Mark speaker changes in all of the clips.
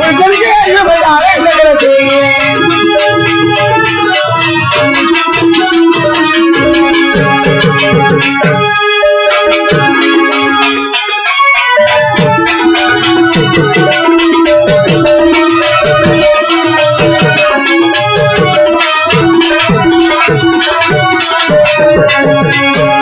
Speaker 1: மக்களின் இறந்தவராய்
Speaker 2: Thank you.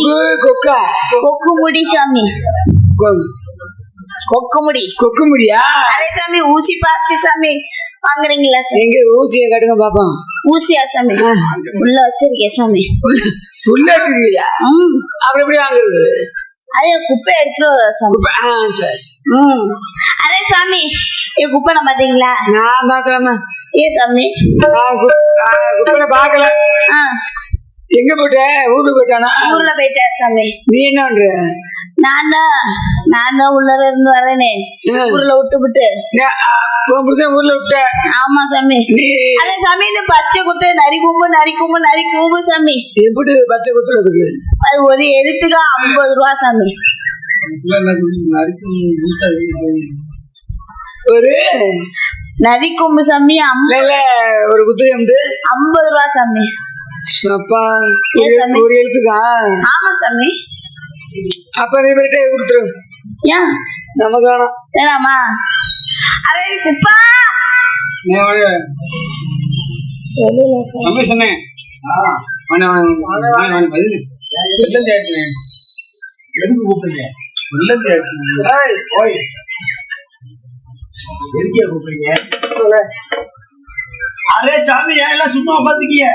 Speaker 1: உகு கொக்கா.
Speaker 2: கொக்கு. முடி சாமி. கொக்கு முடி
Speaker 1: கொக்கு முடியா
Speaker 2: அரே சாமி ஊசி பாசி சாமி. வாங்குறீங்களா?
Speaker 1: எங்க ஊசியை கட்டுங்க பாப்போம்
Speaker 2: ஊசியா சாமி? உள்ள வச்சிருக்கேன் சாமி?
Speaker 1: உள்ள வச்சிருக்கியா அப்புறம் எப்படி வாங்குறது?
Speaker 2: அதே குப்பை எடுத்துட்டு சாமி. ம். அரே சாமி என் குப்பை நான் பாத்தீங்களா?
Speaker 1: நான் பாக்கலாமா
Speaker 2: ஏ சாமி?
Speaker 1: குப்பனை பாக்கல.
Speaker 2: ஆ.
Speaker 1: எங்க போட்ட ஊருக்கு போட்டானா
Speaker 2: ஊர்ல போயிட்டேன் சாமி.
Speaker 1: நீ என்ன பண்ற?
Speaker 2: நான் தான் நான் தான் உள்ள இருந்து வரேனே. ஊர்ல விட்டு விட்டு.
Speaker 1: புருஷன் ஊர்ல விட்ட.
Speaker 2: ஆமா சாமி. அதே சாமி இந்த பச்சை குத்து நரி கும்பு நரி கும்பு நரி கும்பு சாமி.
Speaker 1: எப்படி பச்சை குத்துறதுக்கு?
Speaker 2: அது ஒரு எழுத்துக்கு ஐம்பது ரூபா சாமி.
Speaker 1: ஒரு?
Speaker 2: நரி கொம்பு சாமி
Speaker 1: ஒரு வந்து.
Speaker 2: ஐம்பது ரூபா சாமி.
Speaker 1: ஒரு- எழுத்துக்கா
Speaker 2: ஆமா சாமி.
Speaker 1: அப்ப நீ போயிட்டு கொடுத்துரு.
Speaker 2: ஏன்?
Speaker 1: நம்ம காணும்
Speaker 2: வேணாமா? அரே குப்பா.
Speaker 3: நம்ம சொன்னேன் எதுக்கு கூப்பிடுங்க ஓய் எதுக்கே கூப்பிடுங்க அரே சாமி ஏன் எல்லாம் சும்மா உட்காந்துக்கீங்க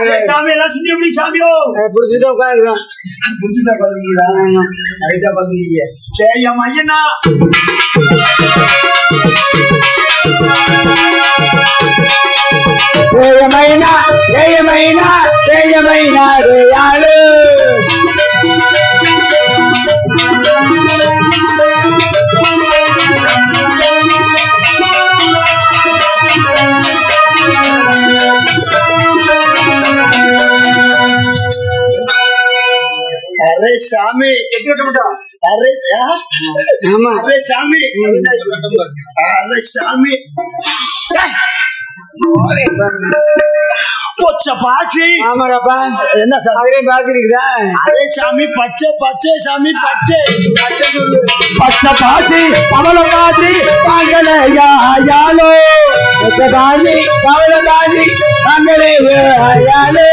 Speaker 3: அரே சாமி எல்லாம் சும்மா எப்படி சாமியோ?
Speaker 1: புடிச்சுட்டு உட்காந்துருக்கான்
Speaker 3: புரிஞ்சுதா உட்காந்துக்கீங்களா கரெக்டா உட்காந்துக்கீங்க டேய் என் ஐயனா
Speaker 1: ஏயமைனா ஏயமைனா ஏயமைனா ரேயாளு
Speaker 3: அரே சாமி. அரே ஆ?
Speaker 1: ஆமா.
Speaker 3: அரே சாமி. அரே சாமி. பொச்ச பாசி.
Speaker 1: ஆமாடாப்பா.
Speaker 3: என்ன சாமி
Speaker 1: பாசி இருக்குதா?
Speaker 3: அரே சாமி பச்சை பச்சை சாமி பச்சை. பச்சை சொல்லு.
Speaker 1: பச்சை பாசி பவள பாசி பாங்கலையா யாலோ பச்சை பாசி பவள பாசி பாங்கலே யாலோ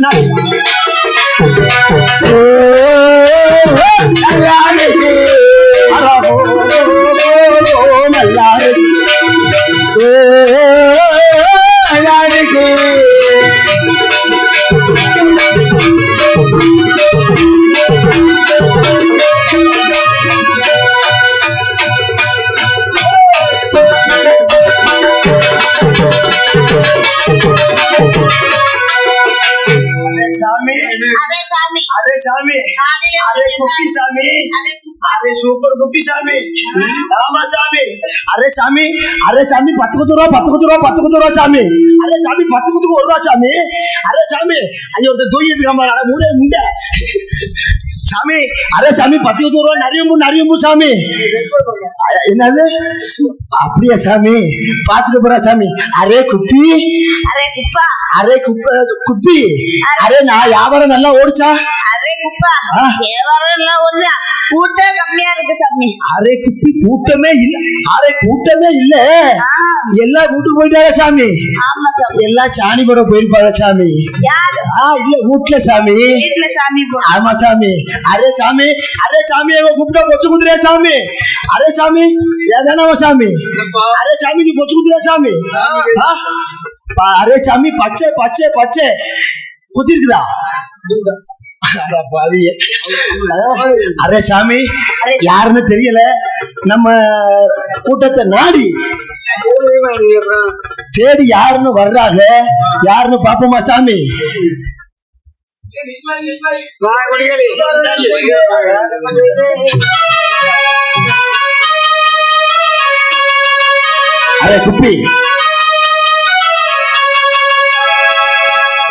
Speaker 3: no சூப்பர் குப்பி சாமி ஆமா சாமி
Speaker 4: அரே சாமி அரே சாமி பத்து குத்து ரூபா பத்து குத்து ரூபா பத்து குத்து ரூபா சாமி அரே சாமி பத்து குத்துக்கு ஒரு ரூபா சாமி அரே சாமி ஐயோ ஒருத்தர் தூக்கிட்டு இருக்காம மூடே முண்டை சாமி அரே சாமி பத்து குத்து ரூபா நிறையம்பு நிறையம்பு சாமி. என்னது? அப்படியா சாமி? பாத்துட்டு போறா சாமி. அரே குப்பி.
Speaker 2: அரே குப்பா.
Speaker 4: அரே குப்பை குப்பி. அரே நான் வியாபாரம் நல்லா ஓடிச்சா?
Speaker 2: அரே குப்பா. வியாபாரம் எல்லாம் ஒண்ணு கூட்டம் கம்மியா இருக்கு சாமி.
Speaker 4: அரே குப்பி கூட்டமே இல்ல. அரே கூட்டமே இல்ல.
Speaker 2: ஆ,
Speaker 4: எல்லாம் வீட்டுக்கு போயிட்டாரா சாமி. எல்லாம் சாணி போட போயிருப்பாங்க சாமி. இல்ல வீட்டுல சாமி. ஆமா சாமி. அரே சாமி அரே சாமி கூப்பிட்டா பொச்சு குதிரையா சாமி. அரே சாமி ஏதானவ சாமி? அரே சாமி நீ பொச்சு குதிரையா சாமி. அரே சாமி பச்சை பச்சை பச்சை. குத்திருக்குதா. அரே சாமி யாருன்னு தெரியல. நம்ம கூட்டத்தை நாடி தேடி யாருன்னு வர்றாங்க? யாருன்னு பாப்போமா சாமி? அரே குப்பி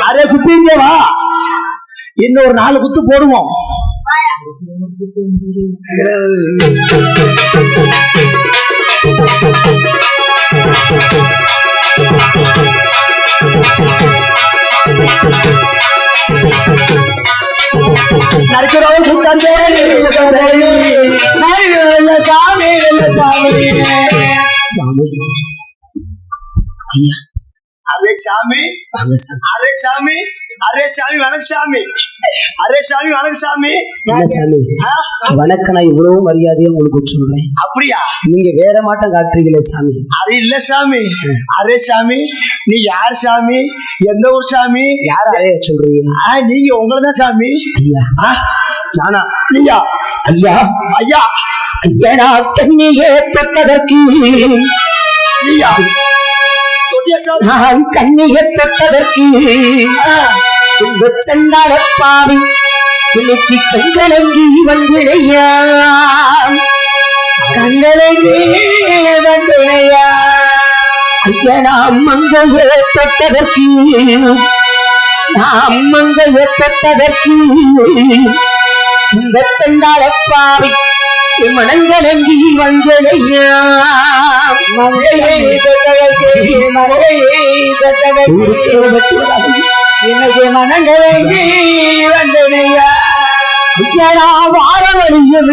Speaker 4: அரே குப்பி இங்கே வா இன்னும் ஒரு நாலு குத்து போடுவோம் Thank you. நாய் வெள்ள சாமி சாமி. ஐயா.
Speaker 3: அரே சாமி. அரே சாமி. அரே சாமி. வணக்கம் சாமி அரே சாமி வணக்கம் சாமி
Speaker 4: சாமி. வணக்கம் நான் இவ்வளவு மரியாதையா உங்களுக்கு சொல்றேன்.
Speaker 3: அப்படியா?
Speaker 4: நீங்க வேற மாட்டம் காட்டுறீங்களே சாமி.
Speaker 3: அது இல்ல சாமி. அரே சாமி. நீ யார் சாமி? எந்த ஊர் சாமி?
Speaker 4: யார சொல்றீங்க?
Speaker 3: நீங்க உங்களதான் சாமி.
Speaker 4: நானா?
Speaker 3: நீயா?
Speaker 4: ஐயா.
Speaker 3: ஐயா.
Speaker 4: ஐயா கண்ணியே தொட்டதற்கு.
Speaker 3: நீயா?
Speaker 4: நான் கண்ணியை தொட்டதற்கு. செந்தாழ பாவி இன்னைக்கு கண்களங்கி வந்திடையா. கண்களங்கி வந்திடையா. நாம் மங்கைய தொட்டதற்கு நாம் மங்கைய தொட்டதற்கு இந்த செந்தாழ பாவி மனங்களங்கி வந்திடையா மங்கையை தொட்டதற்கு மங்கையை தொட்டதற்கு. இன்னைக்கு மனங்களங்கி வந்தனையா ஐயா நான் வாழ வழியும்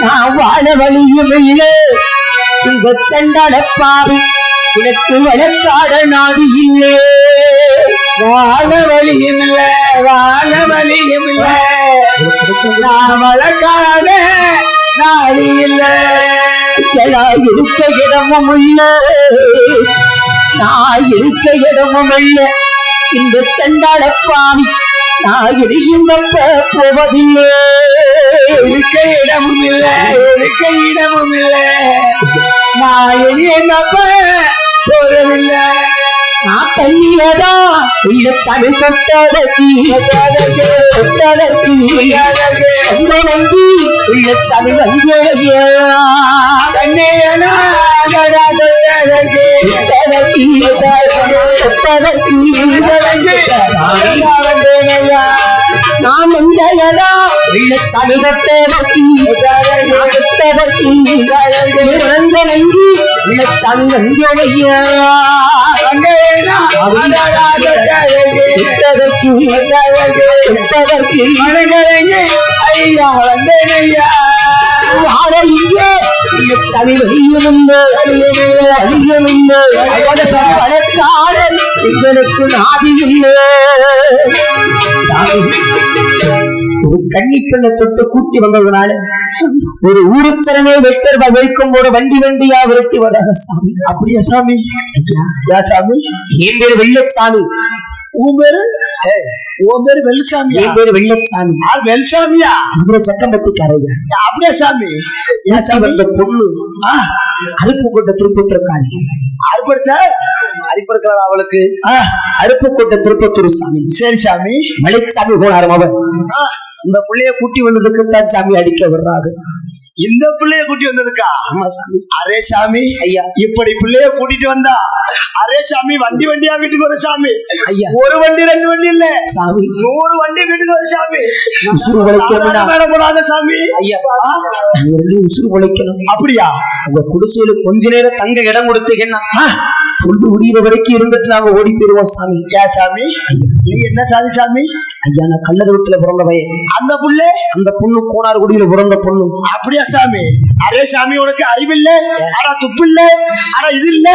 Speaker 4: நான் வாழ வழியும் இல்லை இந்த சண்டாடப்பாவி எனக்கு வழக்காட நாடு இல்லே. வாழ வழியும் இல்ல வாழ வழியும் இல்ல. நான் வழக்காட நாடு இல்ல. நான் இருக்க இடமும் இல்ல. நான் இருக்க இடமும் இல்ல. இந்த சண்டாடப்பாவி நான் இடியும் போவதில்லை இருக்க இடமும் இல்லை இருக்க இடமும் இல்லை நான் இடியும் போவதில்லை நான் தண்ணியதா இல்ல சனி தொட்டதற்கு. தொட்டதற்கு வங்கியா நாம் தொட்டதற்கு தொட்டதற்கு தொட்டதற்கு நான் வந்தையதா ஐயா வந்தேனையா வாழையே சனி வெளியுமில்லை அழியுமில்லை வழக்காரன் எங்களுக்கு நாதி சாமி ஒரு கன்னி பெண்ணை தொட்டு கூட்டி வந்ததுனால ஒரு ஊருச்சரமே வெட்டர் வைக்கும் ஒரு வண்டி வண்டியா விரட்டி வராங்க சாமி. அப்படியா சாமி? சாமி? என் பேரு வெள்ளச்சாமி. உன் பேரு? உன் பேரு வெள்ளசாமி என் பேரு வெள்ளச்சாமி வெள்ளசாமியா? இவர சக்கம்பட்டிக்காரையா அப்படியா சாமி? ஏன் சாமி? இந்த பொண்ணு அருப்பு கொண்ட திருப்பத்திரக்காரி அருப்படுத்த அரிப்படுக்கிறாள் அவளுக்கு. அருப்பு கொண்ட திருப்பத்தூர் சாமி. சரி சாமி. மலைச்சாமி போனாரு அவன். இந்த பிள்ளைய கூட்டி வந்ததுக்கு தான் சாமி அடிக்க விடுறாரு
Speaker 3: இந்த பிள்ளைய கூட்டி வந்ததுக்கா? அரே சாமி
Speaker 4: ஐயா.
Speaker 3: இப்படி பிள்ளைய கூட்டிட்டு வந்தா? அரே சாமி வண்டி வண்டியா வீட்டுக்கு வரும் சாமி?
Speaker 4: ஐயா.
Speaker 3: ஒரு வண்டி ரெண்டு வண்டி இல்ல.
Speaker 4: சாமி.
Speaker 3: நூறு வண்டி வீட்டுக்கு வரும் சாமி.
Speaker 4: உசுறு
Speaker 3: போடாத சாமி.
Speaker 4: ஐயா. உசுறு உழைக்கணும்.
Speaker 3: அப்படியா?
Speaker 4: உங்க குடிசையில கொஞ்ச நேரம் தங்க இடம் கொடுத்தீங்கன்னா பொழுது முடியிற வரைக்கும் இருந்துட்டு நாங்க ஓடி போயிருவோம் சாமி.
Speaker 3: சாமி என்ன சாதி சாமி?
Speaker 4: ஐயா நான் கல்லர் வீட்டுல பிறந்த பையன்
Speaker 3: அந்த புள்ள?
Speaker 4: அந்த பொண்ணு கோனார்குடியில பிறந்த பொண்ணு.
Speaker 3: அப்படியா சாமி? அரே சாமி உனக்கு அறிவில்ல? ஆனா துப்பு இல்ல ஆனா இது இல்ல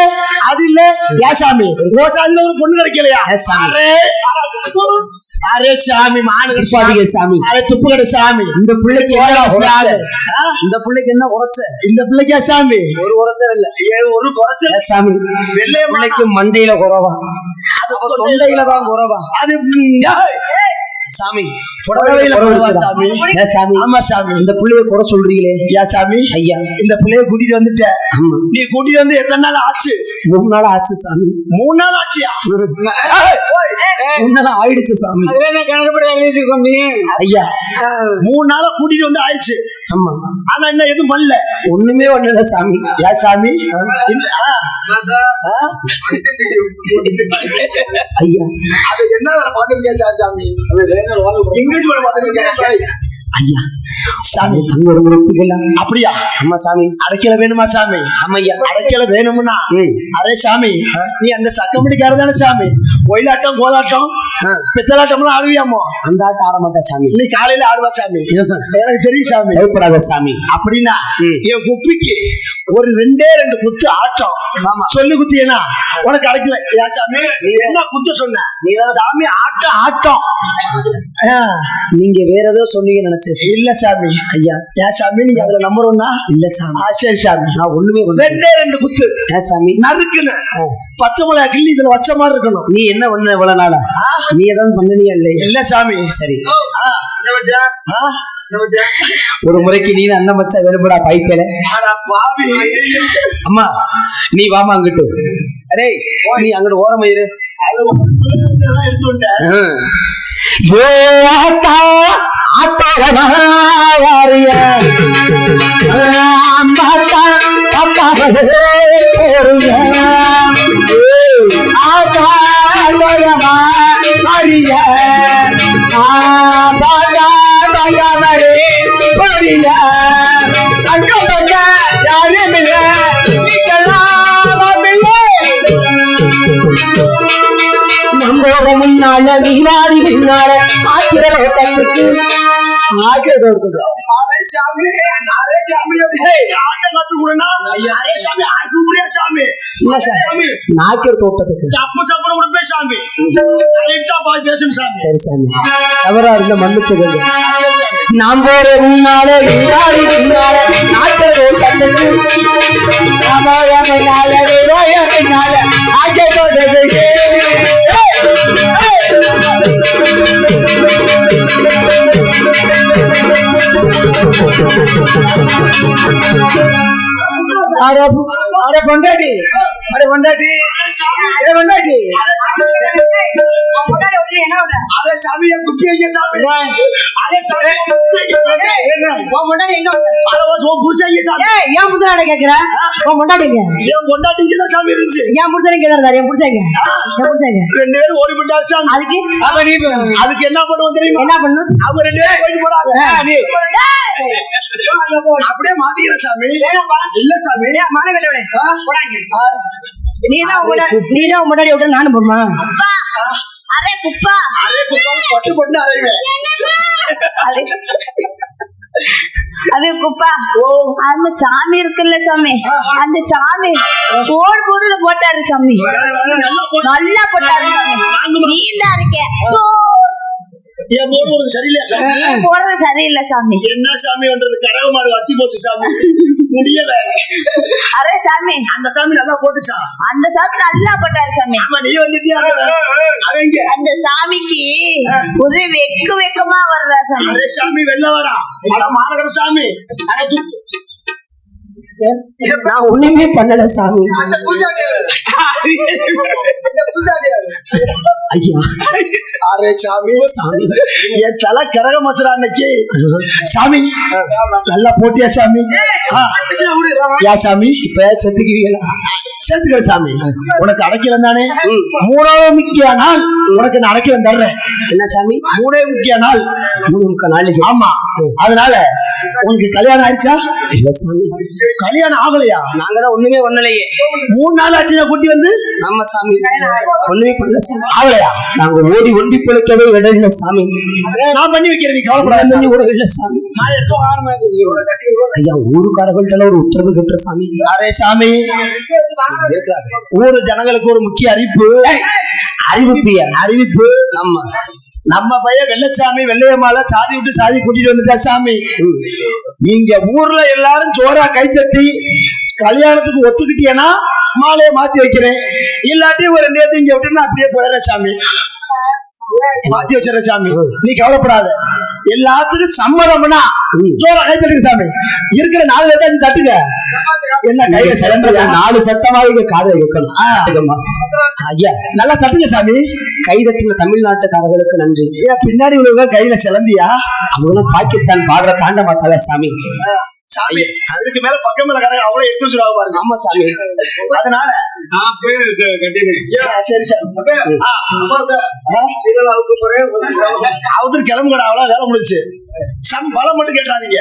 Speaker 3: அது இல்ல ஏன் சாமி சாதியில ஒரு பொண்ணு கிடைக்கலையா?
Speaker 4: சாமி?
Speaker 3: அரே சாமி மானு
Speaker 4: நிப்பாட்டிக்க சாமி?
Speaker 3: அரே துப்பு கடை சாமி?
Speaker 4: இந்த பிள்ளைக்கு என்ன?
Speaker 3: சாமி.
Speaker 4: இந்த பிள்ளைக்கு என்ன உரைச்ச?
Speaker 3: இந்த பிள்ளைக்கா சாமி?
Speaker 4: ஒரு உரைச்சல் இல்ல.
Speaker 3: ஏ, ஒரு குறைச்சல்?
Speaker 4: சாமி.
Speaker 3: வெள்ளைய
Speaker 4: பிள்ளைக்கு மண்டையில குறவா? தொண்டையில தான் குறவா?
Speaker 3: அது
Speaker 4: சாமி
Speaker 3: புடவையில
Speaker 4: குறை
Speaker 3: குறவா
Speaker 4: இருக்குதா?
Speaker 3: சாமி.
Speaker 4: ஏன் சாமி.
Speaker 3: ஆமா சாமி.
Speaker 4: இந்த பிள்ளைய குறை சொல்றீங்களே?
Speaker 3: ஏன் சாமி.
Speaker 4: ஐயா.
Speaker 3: இந்த பிள்ளைய கூட்டிட்டு வந்துட்ட. நீ கூட்டிட்டு வந்து எத்தனை நாள் ஆச்சு?
Speaker 4: மூணு நாள் ஆச்சு சாமி.
Speaker 3: மூணு நாள் ஆச்சியா?
Speaker 4: மூணு நாள் ஆயிடுச்சு சாமி. ஐயா.
Speaker 3: மூணு நாளா கூட்டிட்டு வந்து ஆயிடுச்சு.
Speaker 4: ஆமா.
Speaker 3: ஆனா என்ன எதுவும் பண்ணல.
Speaker 4: ஒண்ணுமே பண்ணல சாமி.
Speaker 3: ஏன் சாமி?
Speaker 4: ஐயா.
Speaker 3: அது என்ன சாமி?
Speaker 4: ஐயா சாமி தங்க ஒரு உறுப்புகள்
Speaker 3: அப்படியா?
Speaker 4: ஆமா சாமி.
Speaker 3: அடைக்கல வேணுமா சாமி?
Speaker 4: ஆமையா
Speaker 3: அடைக்கல வேணும்னா. அரே சாமி. நீ அந்த சக்கமடிக்கார தானே சாமி? ஒயிலாட்டம் கோலாட்டம். பித்தலாட்டம்லாம் ஆடுவியாமோ?
Speaker 4: அந்த ஆட்ட ஆட மாட்டேன் சாமி.
Speaker 3: நீ காலையில ஆடுவா சாமி? எனக்கு தெரியும் சாமி.
Speaker 4: பயப்படாத சாமி.
Speaker 3: அப்படின்னா. என் குப்பிக்கு ஒரு ரெண்டே ரெண்டு குத்து ஆட்டம். சொல்லு குத்தியனா? உனக்கு அடைக்கல. ஏன் சாமி? நீ என்ன குத்து சொன்ன? சாமி ஆட்டம் ஆட்டம்.
Speaker 4: நீங்க வேற ஏதோ சொன்னீங்க நினைச்சேன்.
Speaker 3: இல்ல சாமி.
Speaker 4: ஐயா.
Speaker 3: ஏன் சாமி நீங்க அதுல நம்பர் ஒன்னா?
Speaker 4: இல்ல சாமி.
Speaker 3: சரி சாமி.
Speaker 4: நான் ஒண்ணுமே
Speaker 3: ரெண்டே ரெண்டு குத்து.
Speaker 4: ஏன் சாமி.
Speaker 3: நறுக்குன்னு பச்சை மிளகா கிள்ளி இதுல வச்ச மாதிரி இருக்கணும்.
Speaker 4: நீ என்ன பண்ண இவ்வளவு நாளா? நீ ஏதாவது பண்ணினியா இல்லையா?
Speaker 3: இல்ல சாமி.
Speaker 4: சரி? ஒரு முறைக்கு நீ அண்ணன் மச்சா
Speaker 3: அட பாவி.
Speaker 4: அம்மா நீ வாமா அங்கிட்டு. அரே நீ அங்கிட்டு ஓரமா இரு. ஆத்தா ஆத்தா அறிய அரியா ஆபாதா பகவரே போறியா அங்க பக்க யாருமில்ல? நீங்களாமில்லை நம்மளோட முன்னால வீணாடி பின்னால ஆக்கிர ஓட்டத்துக்கு ஆக்கிர
Speaker 3: அரே சாமி அரே சாமி டேய், ஆட்டம் கத்து கொடுனா அரே சாமி ஆட்டு முடியா சாமி.
Speaker 4: இல்ல
Speaker 3: சாமி
Speaker 4: நாக்கிற தோட்டத்துக்கு.
Speaker 3: சப்பு சப்புன்னு கொடுப்பே சாமி. கரெக்டா போய் பேசுங்க சாமி.
Speaker 4: சரி சாமி. தவறா இருந்த மன்னிச்சுக்கங்க நாம் போற முன்னால தோட்டத்துக்கு. அட அட பொண்டாட்டி அட
Speaker 2: முன்னாடி என்ன?
Speaker 3: சாமி என் குப்பி வைக்க சாமி. சாமி
Speaker 2: உன் முன்னாடி எங்க
Speaker 3: உன் சாமி.
Speaker 2: ஏய், ஏன் புருஷனாட கேக்குற? உன் முன்னாடிங்க.
Speaker 3: என் பொண்டாட்டிக்கு தான் சாமி இருந்துச்சு.
Speaker 2: ஏன் புருஷனுக்கு கேக்குறாரு, என் புருஷங்க. என் புருஷங்க.
Speaker 3: ரெண்டு பேரும் ஓடி போட்டாங்க சாமி.
Speaker 2: அதுக்கு?
Speaker 3: நீ அதுக்கு என்ன பண்ணுவோம் தெரியுமா?
Speaker 2: என்ன பண்ணும்?
Speaker 3: அவங்க ரெண்டு பேரும் போறாங்க. நீ.
Speaker 2: போ.
Speaker 3: அப்படியே மாத்திக்கிற சாமி. இல்ல சாமி?
Speaker 2: போடாங்க. நீதான் நீதான் முன்னாடி விட்டு நானும் போமா
Speaker 1: அரே குப்பா.
Speaker 3: அரே குப்பம் பட்டு பட்டு அறைவேன்
Speaker 1: அது குப்பா.
Speaker 3: ஓ.
Speaker 1: அந்த சாமி இருக்குல்ல சாமி. அந்த சாமி போடு போடுல போட்டாரு சாமி.
Speaker 3: நல்லா
Speaker 1: போட்டாரு. சாமி. நீ தான் இருக்கேன்
Speaker 3: என் போடு ஒரு சரியில்லையா சாமி?
Speaker 1: போறது சரியில்லை சாமி.
Speaker 3: என்ன சாமி பண்றது? கடவு மாடு வத்தி போச்சு சாமி. முடியல.
Speaker 1: அரே சாமி.
Speaker 3: அந்த சாமி நல்லா போட்டுச்சா?
Speaker 1: அந்த சாமி நல்லா போட்டாரு சாமி.
Speaker 3: ஆமா நீ வந்துட்டியா அவங்க
Speaker 1: அந்த சாமிக்கு ஒரே வெக்கு வெக்கமா வர்றா சாமி.
Speaker 3: அரே சாமி வெளில வரா அட மாநகர சாமி. அட
Speaker 4: நான் ஒண்ணுமே பண்ணல சாமி. ஐயா.
Speaker 3: அரே சாமி?
Speaker 4: சாமி.
Speaker 3: என் தலை கரக மசுரா அன்னைக்கு. சாமி நல்லா போட்டியா சாமி. யா சாமி
Speaker 4: இப்ப செத்துக்குவீங்களா
Speaker 3: சேர்த்துக்கிற சாமி. உனக்கு அடைக்கலம் தானே? மூணாவது முக்கிய நாள். உனக்கு நான் அடைக்கலம் தர்றேன்.
Speaker 4: என்ன சாமி?
Speaker 3: மூணே முக்கிய நாள்.
Speaker 4: மூணு முக்கால் நாளைக்கு
Speaker 3: ஆமா. அதனால உனக்கு கல்யாணம் ஆயிடுச்சா?
Speaker 4: சாமி.
Speaker 3: கல்யாணம் ஆகலையா?
Speaker 4: நாங்க தான் ஒண்ணுமே பண்ணலையே.
Speaker 3: மூணு நாள் ஆச்சு கூட்டி வந்து?
Speaker 4: ஆமா சாமி. ஒண்ணுமே பண்ணல
Speaker 3: ஆகலையா?
Speaker 4: நாங்க ஓடி ஒண்டி பிழைக்கவே இடம் இல்ல சாமி
Speaker 3: நான் பண்ணி வைக்கிறேன் நீ கவலைப்படாத
Speaker 4: பண்ணி
Speaker 3: சாமி.
Speaker 4: கூட இல்ல சாமி. ஐயா ஊருக்காரர்கள்ட்ட ஒரு உத்தரவு கட்டுற சாமி.
Speaker 3: அரே சாமி? ஊரு ஜனங்களுக்கு ஒரு முக்கிய அறிவிப்பு.
Speaker 4: அறிவிப்பியா
Speaker 3: அறிவிப்பு.
Speaker 4: ஆமா.
Speaker 3: நம்ம பையன் வெள்ளச்சாமி வெள்ளையம்மால சாதி விட்டு சாதி கூட்டிட்டு வந்துட்டா சாமி. நீங்க ஊர்ல எல்லாரும் ஜோரா கைத்தட்டி கல்யாணத்துக்கு ஒத்துக்கிட்டீங்கன்னா மாலையை மாத்தி வைக்கிறேன். இல்லாட்டி ஒரு நேத்து இங்க விட்டு நான் அப்படியே போயிடுறேன் சாமி. மாத்தி வச்சிடறேன் சாமி. நீ கவலைப்படாத. எல்லாத்துக்கும் சம்மதம்னா ஜோரா கைத்தட்டுங்க சாமி. இருக்கிற நாலு பேர்த்தாச்சும் தட்டுங்க. என்ன கையில சிலம்புங்க
Speaker 4: நாலு சத்தமாக இங்க காதல வைக்கணும். ஐயா
Speaker 3: நல்லா தட்டுங்க சாமி.
Speaker 4: கைதட்டின தமிழ்நாட்டுக்காரர்களுக்கு நன்றி.
Speaker 3: பின்னாடி உள்ளவங்க கையில சிலந்தியா
Speaker 4: அவங்களும் பாகிஸ்தான் பாடுற தாண்ட மாட்டாங்க சாமி
Speaker 3: சாமி. அதுக்கு மேல பக்கம் மேல கரங்க அவ்வளவு எடுத்து வச்சிருவாங்க பாருங்க
Speaker 4: ஆமா சாமி.
Speaker 3: அதனால ஏன், சரி சார். அவதூறு கிளம்புங்கடா அவ்வளவு வேலை முடிச்சு சம் பலம் மட்டும் கேட்டாதீங்க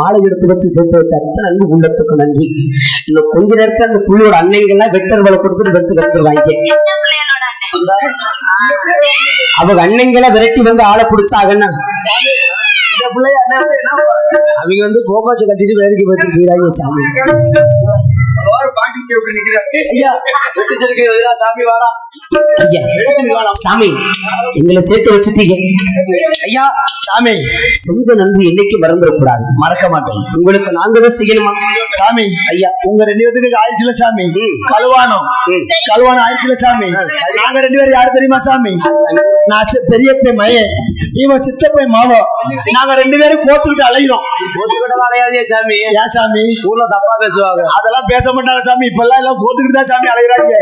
Speaker 4: மாலை எடுத்து வச்சு சேர்த்து வச்ச அத்தனை அன்பு உள்ளத்துக்கு நன்றி. இன்னும் கொஞ்ச நேரத்துல அந்த புள்ளியோட அன்னைங்கெல்லாம் வெட்டர் வேலை கொடுத்துட்டு வெட்டு வெட்டு வாங்கி அவங்க அன்னைங்களை விரட்டி வந்து ஆளை பிடிச்சாங்கன்னா அவங்க வந்து சோபாச்சு கட்டிட்டு வேலைக்கு போயிட்டு போயிடாங்க சாமி.
Speaker 3: சாமி வாடா.
Speaker 4: ஐயா சாமி எங்களை சேர்த்து வச்சுட்டீங்க.
Speaker 3: ஐயா சாமி.
Speaker 4: செஞ்ச நன்றி என்னைக்கு மறந்துடக்கூடாது.
Speaker 3: மறக்க மாட்டேன்.
Speaker 4: உங்களுக்கு நாங்க தான் செய்யணுமா?
Speaker 3: சாமி. ஐயா. உங்க ரெண்டு பேத்துக்கு ஆயிடுச்சுல சாமி. கழுவானம் கழுவானம் ஆயிடுச்சுல சாமி? நாங்க ரெண்டு பேரும் யாரு தெரியுமா சாமி? நான் மயன் இவன் சித்தப்பை மாவா. நாங்க ரெண்டு பேரும் கோத்துக்கிட்டு அலைகிறோம்
Speaker 4: அலையாதே சாமி.
Speaker 3: ஏன் சாமி?
Speaker 4: ஊர்ல தப்பா பேசுவாங்க.
Speaker 3: அதெல்லாம் பேச மாட்டாங்க சாமி. இப்பெல்லாம் எல்லாம் கோத்துக்கிட்டு தான் சாமி அலைகிறாங்க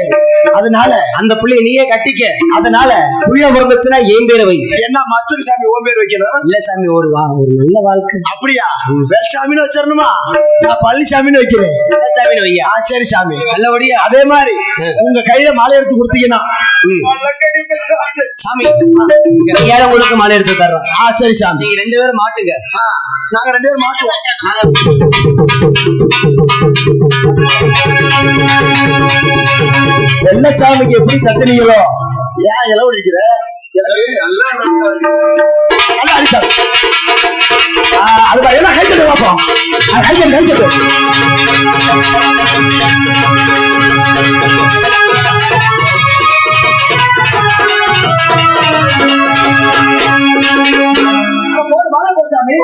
Speaker 3: அதனால
Speaker 4: அந்த பிள்ளைய நீயே கட்டிக்க.
Speaker 3: அதனால
Speaker 4: புள்ள பிறந்துச்சுன்னா ஏன் பேரை வை.
Speaker 3: என்ன மஸ்தர் சாமி ஓ பேர் வைக்கணும்?
Speaker 4: இல்ல சாமி ஒரு வா ஒரு நல்ல வாழ்க்கை.
Speaker 3: அப்படியா? வேல்சாமின்னு வச்சிடணுமா? நான் பழனிசாமின்னு வைக்கிறேன்.
Speaker 4: நல்ல சாமி வையா?
Speaker 3: சரி சாமி.
Speaker 4: நல்லபடியா?
Speaker 3: அதே மாதிரி உங்க கையில மாலை எடுத்து கொடுத்தீங்கன்னா.
Speaker 4: சாமி உங்களுக்கு மாலை எடுத்து தர்றோம்
Speaker 3: ஆ சரி சாமி.
Speaker 4: நீங்க ரெண்டு பேரும் மாட்டுங்க.
Speaker 3: நாங்க ரெண்டு பேரும் வெள்ளச்சாமிக்கு எப்படி தட்டுனீங்களோ? ஏன் இளவு அடிக்கிற நல்லா அது எல்லாம் கை தட்டு பார்ப்போம் ஆ, கை தட்டு கை தட்டு. சாமி.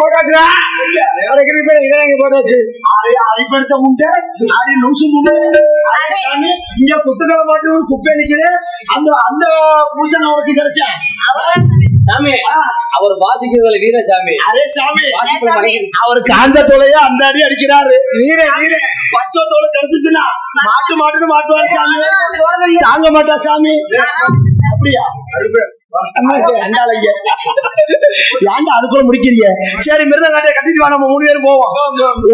Speaker 3: லூசு முண்டை. ஆடி சாமி, இங்க புத்துக்களை போட்டு ஒரு குப்பை நிக்குது. அந்த அந்த புருஷன் அவனுக்கு கிடைச்சேன்
Speaker 4: சாமி அவர் வாசிக்கிறதுல
Speaker 3: அரே சாமி
Speaker 4: வாசிப்பு மகன்.
Speaker 3: அவருக்கு அந்த தொலையா அந்த அடி அடிக்கிறாரு நீர நீர பச்சை தோலை கெடுத்துச்சுன்னா மாட்டு மாட்டுன்னு மாட்டுவாரு சாமி தாங்க மாட்டா சாமி அப்படியா. ஏன்டா அதுக்குள்ள முடிக்கிறீங்க? சரி மிருதங்காட்டை கட்டிட்டு வா நம்ம மூணு பேரும் போவோம்.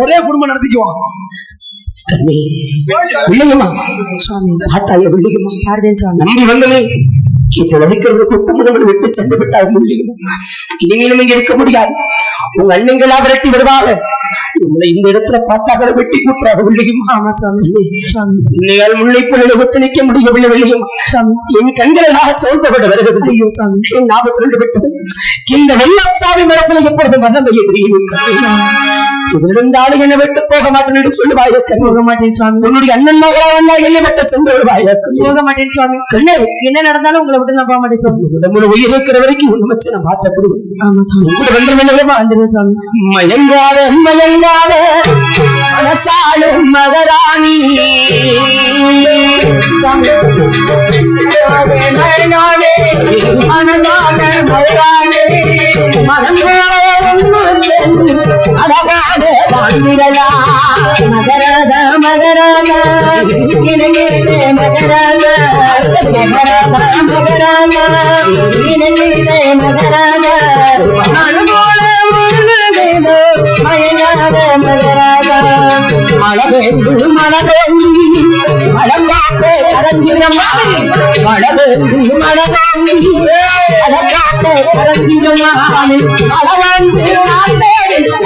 Speaker 3: ஒரே குடும்பம் நடத்திக்குவோம்.
Speaker 4: இனிமேலும் இங்க இருக்க முடியாது. உங்க அண்ணங்களா விரட்டி விடுவாங்க உங்களை இந்த இடத்துல பார்த்தாங்க வெட்டி கூட்டுறாங்க பிள்ளையம்மா ஆமா சுவாமி. நீங்கள் முல்லை பொருளை ஒத்து நிற்க முடியவில்லை பிள்ளையம்மா என் கண்களாக சோர்ந்தப்பட வருகிறது. ஐயோ சாமி என் ஞாபகத்தில் விட்டது இந்த வெள்ளச்சாமி மனசுல எப்பொழுது மனம் தெரியும். இருந்தாலும் என்ன விட்டு போக மாட்டேன் என்று சொல்லுவாய். போக மாட்டேன் சுவாமி. உன்னுடைய அண்ணன் மகளா வந்தா என்னை விட்டு சென்று விடுவாய் போக மாட்டேன் சுவாமி. கண்ணே. என்ன நடந்தாலும் உங்களை விட்டு நான் போக மாட்டேன் சுவாமி. உடம்புல உயிர் இருக்கிற வரைக்கும் உண்மை வச்சு நான் பார்த்த ஆமா சுவாமி. கூட வந்து வேண்டாமா வந்துடுவேன் சுவாமி. மயங்காத மயங்காத மனசாலும் மகராணி. மனசால மகராணி. அழகாக வாழ்ந்திடலாம் மகராத மகராத இணையதே மகராத மகராத மகராத மழை பெஞ்சு மழை பெஞ்சு மழை காத்து கரைஞ்சிடமா மழை பெஞ்சு மழை பெஞ்சு மழை காத்து கரைஞ்சிடமா மழை வந்து காத்தடிச்ச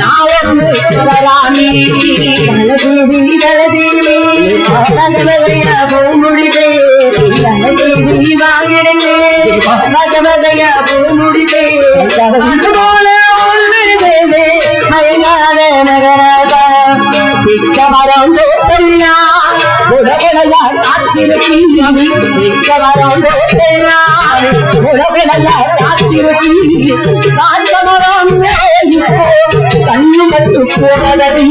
Speaker 4: நான் ஒன்று வராமி தலதேவி தலதேவி பகவதையா பூமுடிதே தலதேவி வாங்கிடுதே பூமுடிதே போல ஒன்று தேவே மயங்காத நகராதா மிக்க மரம் தோட்டல்லா உலகலையா காட்சிருக்கி மிக்க மரம் தோட்டல்லா உலகலையா காட்சிருக்கி காஞ்ச மரம் கண்ணு மட்டு போனதடி.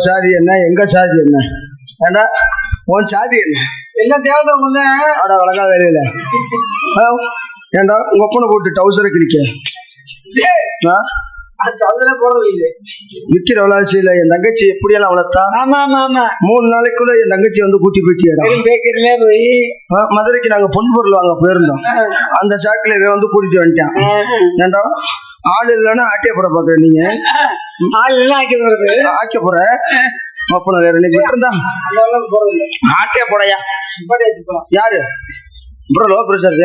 Speaker 5: உன் சாதி என்ன? எங்க சாதி என்ன? ஏண்டா? உன் சாதி என்ன?
Speaker 4: எல்லாம் தேவதை வந்து
Speaker 5: ஆடா வழங்கா வேலையில. ஏண்டா? உங்க ஒப்பனை போட்டு டவுசரை கிழிக்க. விக்கிற விளாசியில என் தங்கச்சி எப்படியெல்லாம் வளர்த்தா?
Speaker 4: ஆமா ஆமா ஆமா.
Speaker 5: மூணு நாளைக்குள்ள என் தங்கச்சி வந்து கூட்டி
Speaker 4: பேக்கரியில போய்.
Speaker 5: மதுரைக்கு நாங்க பொன் பொருள் வாங்க போயிருந்தோம். அந்த சாக்குல வந்து கூட்டிட்டு வந்துட்டான். ஏண்டா? ஆள் இல்லைன்னா ஆட்டிய போட பாக்குற நீங்க?
Speaker 4: ஆள் எல்லாம் ஆக்கி போறது
Speaker 5: ஆக்க போற அப்ப வேற இன்னைக்கு விட்டுருந்தா?
Speaker 4: அதெல்லாம் போறது இல்லை.
Speaker 5: ஆட்டிய போடையா? யாரு? ப்ரோ லோ பிரஷர்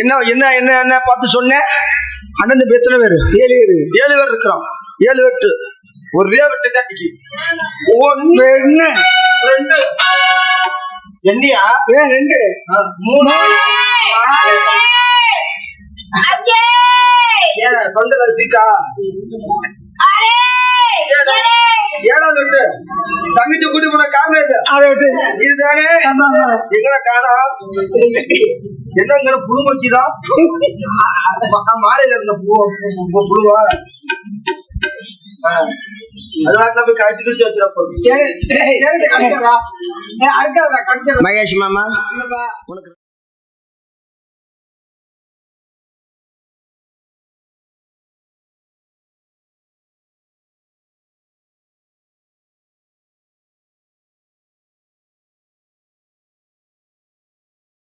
Speaker 5: என்ன என்ன என்ன என்ன பார்த்து சொன்னேன் அண்ணன் தம்பி எத்தனை பேரு?
Speaker 4: ஏழு பேரு.
Speaker 5: ஏழு பேர் இருக்கிறோம். ஏழு வெட்டு. ஒரே வெட்டு தான்
Speaker 4: என்ன
Speaker 5: ரெண்டு. என்னையா
Speaker 4: ஏன் ரெண்டு?
Speaker 5: மூணு. சீக்கா. ஏழாவது வெட்டு. தங்கச்சி கூட்டி போன காரணம் இது.
Speaker 4: அதை விட்டு.
Speaker 5: இதுதானே? எங்களை காணா. என்னங்கிற புழு மக்கிதான் மாலையில இருந்த புழுவா. மகேஷ் மாமா. உனக்கு